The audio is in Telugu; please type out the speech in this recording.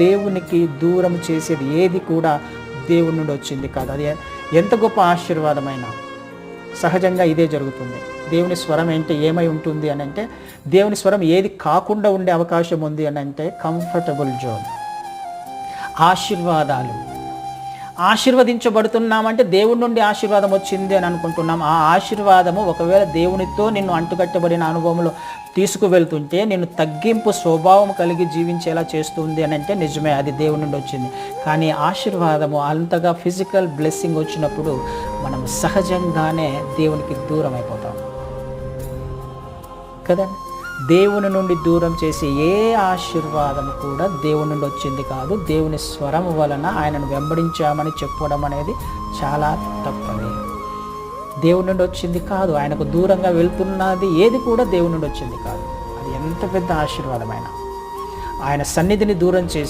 దేవునికి దూరం చేసేది ఏది కూడా దేవుని నుండి వచ్చింది కాదు. అది ఎంత గొప్ప ఆశీర్వాదమైన సహజంగా ఇదే జరుగుతుంది. దేవుని స్వరం ఏంటి ఏమై ఉంటుంది అని అంటే దేవుని స్వరం ఏది కాకుండా ఉండే అవకాశం ఉంది అని అంటే కంఫర్టబుల్ జోన్ ఆశీర్వాదాలు. ఆశీర్వదించబడుతున్నామంటే దేవుడి నుండి ఆశీర్వాదం వచ్చింది అని అనుకుంటున్నాం. ఆ ఆశీర్వాదము ఒకవేళ దేవునితో నిన్ను అంటుకట్టబడిన అనుభవంలో తీసుకువెళ్తుంటే నేను తగ్గింపు స్వభావం కలిగి జీవించేలా చేస్తుంది అని అంటే నిజమే అది దేవుడి నుండి వచ్చింది. కానీ ఆశీర్వాదము అంతగా ఫిజికల్ బ్లెస్సింగ్ వచ్చినప్పుడు మనం సహజంగానే దేవునికి దూరం అయిపోతాం. కదండి? దేవుని నుండి దూరం చేసే ఏ ఆశీర్వాదం కూడా దేవుని నుండి వచ్చింది కాదు. దేవుని స్వరం వలన ఆయనను వెంబడించామని చెప్పడం అనేది చాలా తప్పది. దేవుని నుండి వచ్చింది కాదు ఆయనకు దూరంగా వెళ్తున్నది ఏది కూడా దేవుని నుండి వచ్చింది కాదు. అది ఎంత పెద్ద ఆశీర్వాదమైన. ఆయన సన్నిధిని దూరం చేసి